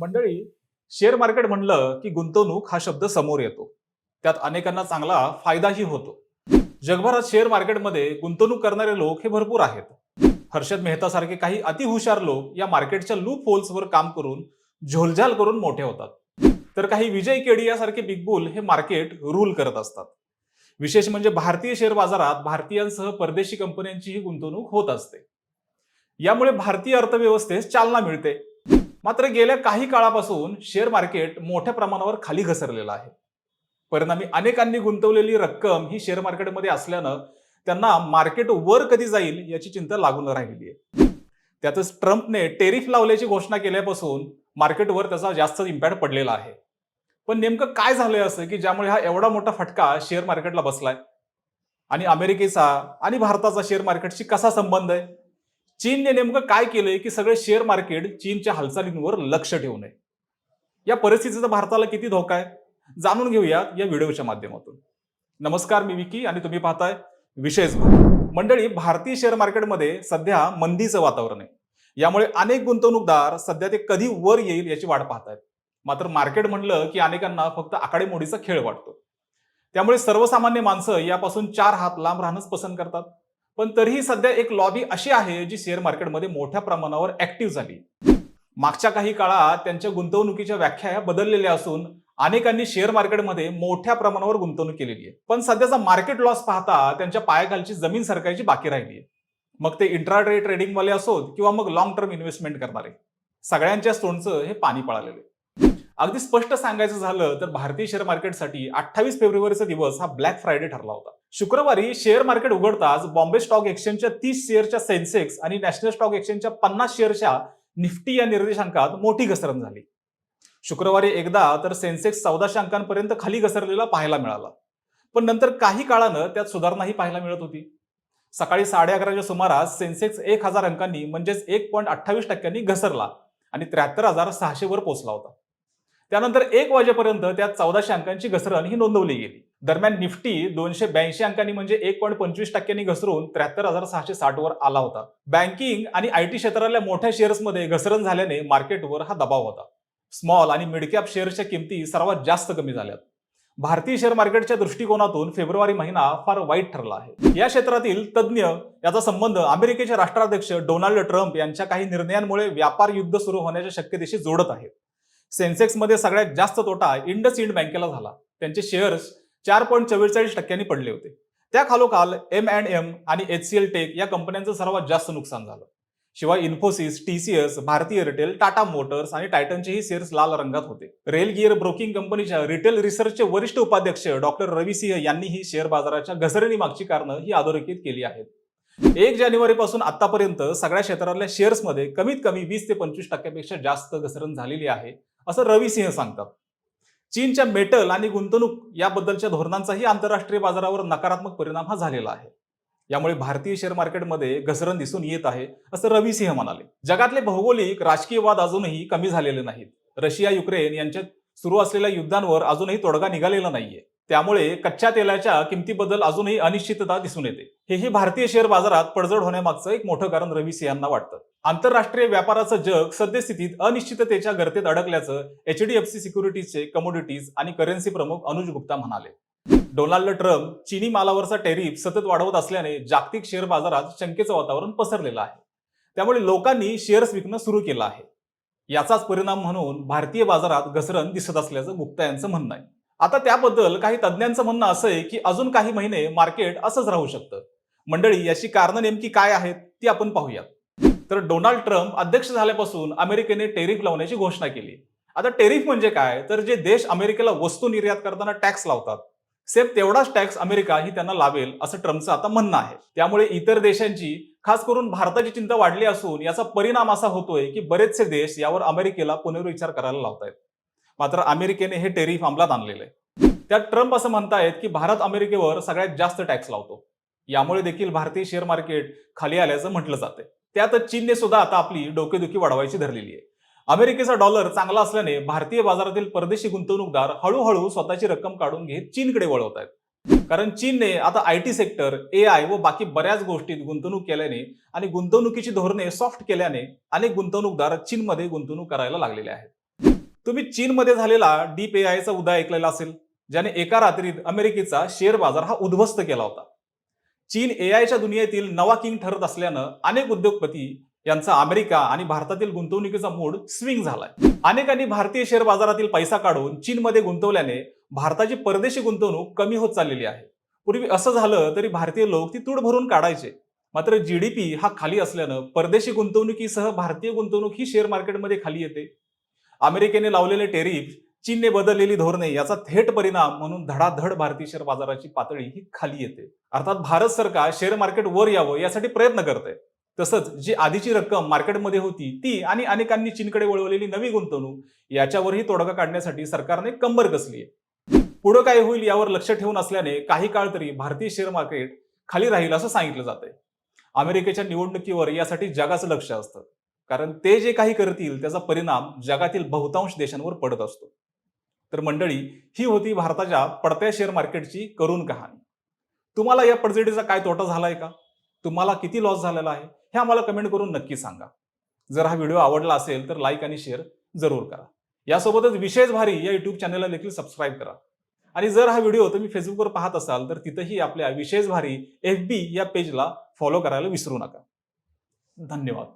मंडळी share market म्हणलं की गुंतवणूक हा शब्द समोर येतो. त्यात अनेकांना चांगला फायदाही होतो. जगभरात शेअर मार्केटमध्ये गुंतवणूक करणारे लोक हे भरपूर आहेत. हर्षद मेहता सारखे काही अतिहुशार लोक या मार्केटच्या लूप होल्सवर काम करून झोलझाल करून मोठे होतात. तर काही विजय केडी यासारखे बिग बुल हे मार्केट रूल करत असतात. विशेष म्हणजे भारतीय शेअर बाजारात भारतीयांसह परदेशी कंपन्यांचीही गुंतवणूक होत असते. यामुळे भारतीय अर्थव्यवस्थेस चालना मिळते. मात्र गेल्या काही काळापासून शेअर मार्केट मोठ्या प्रमाणावर खाली घसरलेलं आहे. परिणामी अनेकांनी गुंतवलेली रक्कम ही शेअर मार्केटमध्ये असल्यानं त्यांना मार्केट वर कधी जाईल याची चिंता लागून राहिली आहे. त्यातच ट्रम्पने टेरिफ लावल्याची घोषणा केल्यापासून मार्केटवर त्याचा जास्त इम्पॅक्ट पडलेला आहे. पण नेमकं काय झालंय असं की ज्यामुळे हा एवढा मोठा फटका शेअर मार्केटला बसलाय? आणि अमेरिकेचा आणि भारताचा शेअर मार्केटशी कसा संबंध आहे? चीनने नेमकं काय केलंय की सगळे शेअर मार्केट चीनच्या हालचालींवर लक्ष ठेवू नये? या परिस्थितीचा भारताला किती धोका आहे? जाणून घेऊया या व्हिडिओच्या माध्यमातून. नमस्कार मी विकी आणि तुम्ही पाहताय विशेष मंडळी भारतीय शेअर मार्केटमध्ये सध्या मंदीचं वातावरण आहे. यामुळे अनेक गुंतवणूकदार सध्या ते कधी वर येईल याची वाट पाहतायत. मात्र मार्केट म्हणलं की अनेकांना फक्त आकडेमोडीचा खेळ वाटतो. त्यामुळे सर्वसामान्य माणसं यापासून चार हात लांब राहणंच पसंत करतात. पण तरीही सध्या एक लॉबी अशी आहे जी शेअर मार्केटमध्ये मोठ्या प्रमाणावर ऍक्टिव्ह झाली. मागच्या काही काळात त्यांच्या गुंतवणुकीच्या व्याख्या ह्या बदललेल्या असून अनेकांनी शेअर मार्केटमध्ये मोठ्या प्रमाणावर गुंतवणूक केलेली आहे. पण सध्याचा मार्केट लॉस पाहता त्यांच्या पायाखालची जमीन सरकायची बाकी राहिली आहे. मग ते इंट्राडे ट्रेडिंगवाले असोत किंवा मग लॉंग टर्म इन्व्हेस्टमेंट करणारे. सगळ्यांच्या तोंडचं हे पाणी पळालेलं आहे. अगदी स्पष्ट सांगायचं झालं तर भारतीय शेअर मार्केटसाठी अठ्ठावीस फेब्रुवारीचा दिवस हा ब्लॅक फ्रायडे ठरला होता. शुक्रवारी शेअर मार्केट उघडताच बॉम्बे स्टॉक एक्सचेंजच्या तीस शेअरच्या सेन्सेक्स आणि नॅशनल स्टॉक एक्सचेंजच्या पन्नास शेअरच्या निफ्टी या निर्देशांकात मोठी घसरण झाली. शुक्रवारी एकदा तर सेन्सेक्स चौदाशे अंकांपर्यंत खाली घसरलेला पाहायला मिळाला. पण नंतर काही काळानं त्यात सुधारणाही पाहायला मिळत होती. सकाळी साडे अकराच्या सुमारास सेन्सेक्स एक हजार अंकांनी म्हणजेच एक पॉईंट अठ्ठावीस टक्क्यांनी घसरला आणि त्र्याहत्तर हजार सहाशे वर पोहोचला होता. त्यानंतर एक वाजेपर्यंत त्यात चौदाशे अंकांची घसरण ही नोंदवली गेली. दरम्यान निफ्टी दोनशे ब्याऐंशी अंकांनी म्हणजे एक पॉईंट पंचवीस टक्क्यांनी घसरून त्र्याहत्तर हजार सहाशे साठ वर आला होता. बँकिंग आणि आय टी क्षेत्रातल्या मोठ्या शेअर्समध्ये घसरण झाल्याने मार्केटवर हा दबाव होता. स्मॉल आणि मिडकॅप शेअर्सच्या किमती सर्वात जास्त कमी झाल्यात. भारतीय शेअर मार्केटच्या दृष्टिकोनातून फेब्रुवारी महिना फार वाईट ठरला आहे. या क्षेत्रातील तज्ज्ञ याचा संबंध अमेरिकेचे राष्ट्राध्यक्ष डोनाल्ड ट्रम्प यांच्या काही निर्णयांमुळे व्यापार युद्ध सुरू होण्याच्या शक्यतेशी जोडत आहेत. सेन्सेक्समध्ये सगळ्यात जास्त तोटा इंडस इंड बँकेला झाला. त्यांचे शेअर्स चार पॉईंट चव्वेचाळीस टक्क्यांनी पडले होते. त्या खालोखाल एम अँड एम आणि एच सी एल टेक या कंपन्यांचं सर्वात जास्त नुकसान झालं. शिवाय इन्फोसिस टीसीएस भारतीय रिटेल टाटा मोटर्स आणि टायटनचेही शेअर्स लाल रंगात होते. रेल गिअर ब्रोकिंग कंपनीच्या रिटेल रिसर्चचे वरिष्ठ उपाध्यक्ष डॉक्टर रवी सिंह यांनीही शेअर बाजाराच्या घसरणी मागची कारणं ही अधोरेखित केली आहेत. एक जानेवारी पासून आतापर्यंत सगळ्या क्षेत्रातल्या शेअर्समध्ये कमीत कमी वीस ते पंचवीस टक्क्यापेक्षा जास्त घसरण झालेली आहे. असं रवी सिंह सांगतात. चीनच्या मेटल आणि गुंतवणूक याबद्दलच्या धोरणांचाही आंतरराष्ट्रीय बाजारावर नकारात्मक परिणाम हा झालेला आहे. यामुळे भारतीय शेअर मार्केटमध्ये घसरण दिसून येत आहे असं रवी सिंह म्हणाले. जगातले भौगोलिक राजकीय वाद अजूनही कमी झालेले नाहीत. रशिया युक्रेन यांच्यात सुरू असलेल्या युद्धांवर अजूनही तोडगा निघालेला नाहीये. त्यामुळे कच्च्या तेलाच्या किमतीबद्दल अजूनही अनिश्चितता दिसून येते. हेही भारतीय शेअर बाजारात पडझड होण्यामागचं एक मोठं कारण रवी सिंहांना वाटतं. आंतरराष्ट्रीय व्यापाराचं जग सद्यस्थितीत अनिश्चिततेच्या गर्तेत अडकल्याचं एचडीएफसी सिक्युरिटीजचे कमोडिटीज आणि करन्सी प्रमुख अनुज गुप्ता म्हणाले. डोनाल्ड ट्रम्प चीनी मालावरचा टेरिफ सतत वाढवत असल्याने जागतिक शेअर बाजारात शंकेचं वातावरण पसरलेलं आहे. त्यामुळे लोकांनी शेअर्स विकणं सुरू केलं आहे. याचाच परिणाम म्हणून भारतीय बाजारात घसरण दिसत असल्याचं गुप्ता यांचं म्हणणं आहे. आता त्याबद्दल काही तज्ज्ञांचं म्हणणं असं आहे की अजून काही महिने मार्केट असंच राहू शकतं. मंडळी याची कारणं नेमकी काय आहेत ती आपण पाहूयात. तर डोनाल्ड ट्रम्प अध्यक्ष झाल्यापासून अमेरिकेने टेरिफ लावण्याची घोषणा केली. आता टेरिफ म्हणजे काय? तर जे देश अमेरिकेला वस्तू निर्यात करताना टॅक्स लावतात. सेम तेवढाच टॅक्स अमेरिका ही त्यांना लावेल असं ट्रम्पचं आता म्हणणं आहे. त्यामुळे इतर देशांची खास करून भारताची चिंता वाढली असून याचा परिणाम असा होतोय की बरेचसे देश यावर अमेरिकेला पुनर्विचार करायला लावतायत. मात्र अमेरिकेने हे टेरिफ अंमलात आणलेलं आहे त्यात ट्रम्प असं म्हणतायत की भारत अमेरिकेवर सगळ्यात जास्त टॅक्स लावतो. यामुळे देखील भारतीय शेअर मार्केट खाली आल्याचं म्हटलं जाते त्यातच चीनने सुद्धा आता आपली डोकेदुखी वाढवायची धरलेली आहे. अमेरिकेचा डॉलर चांगला असल्याने भारतीय बाजारातील परदेशी गुंतवणूकदार हळूहळू स्वतःची रक्कम काढून घेत चीनकडे वळवत आहेत कारण चीनने आता I T sector A I व बाकी बऱ्याच गोष्टीत गुंतवणूक केल्याने आणि गुंतवणुकीची धोरणे सॉफ्ट केल्याने अनेक गुंतवणूकदार चीनमध्ये गुंतवणूक करायला लागलेले आहेत. तुम्ही चीनमध्ये झालेला डीप एआयचा आयचा उदय ऐकलेला असेल ज्याने एका रात्रीत अमेरिकेचा शेअर बाजार हा उद्ध्वस्त केला होता. चीन एआयच्या दुनियेतील नवा किंग ठरत असल्यानं अनेक उद्योगपती यांचा अमेरिका आणि भारतातील गुंतवणुकीचा मूड स्विंग झालाय. अनेकांनी भारतीय शेअर बाजारातील पैसा काढून चीनमध्ये गुंतवल्याने भारताची परदेशी गुंतवणूक कमी होत चाललेली आहे. पूर्वी असं झालं तरी भारतीय लोक ती तूड भरून काढायचे. मात्र जीडीपी हा खाली असल्यानं परदेशी गुंतवणुकीसह भारतीय गुंतवणूक ही शेअर मार्केटमध्ये खाली येते. अमेरिकेने लावलेले टेरिफ चीनने बदललेली धोरणे याचा थेट परिणाम म्हणून धडाधड भारतीय शेअर बाजाराची पातळी ही खाली येते. अर्थात भारत सरकार शेअर मार्केट वर यावं यासाठी प्रयत्न करते तसंच जी आधीची रक्कम मार्केटमध्ये होती ती आणि अनेकांनी चीनकडे वळवलेली नवी गुंतवणूक याच्यावरही तोडगा काढण्यासाठी सरकारने कंबर कसली आहे. पुढं काय होईल यावर लक्ष ठेवून असल्याने काही काळ तरी भारतीय शेअर मार्केट खाली राहील असं सांगितलं जातंय. अमेरिकेच्या निवडणुकीवर यासाठी जगाचं लक्ष असतं. कारण ते जे काही करतील त्याचा परिणाम जगातील बहुतांश देशांवर पडत असतो. तर मंडळी ही होती भारताच्या पडत्या शेअर मार्केटची करून कहाणी. तुम्हाला या पडझडीचा काय तोटा झालाय का? तुम्हाला किती लॉस झालेला आहे? हे आम्हाला कमेंट करून नक्की सांगा. जर हा व्हिडिओ आवडला असेल तर लाईक आणि शेअर जरूर करा. यासोबतच विशेष भारी या युट्यूब चॅनलला देखील सबस्क्राईब करा. आणि जर हा व्हिडिओ तुम्ही फेसबुकवर पाहत असाल तर तिथंही आपल्या विशेष भारी एफ बी या पेजला फॉलो करायला विसरू नका. धन्यवाद.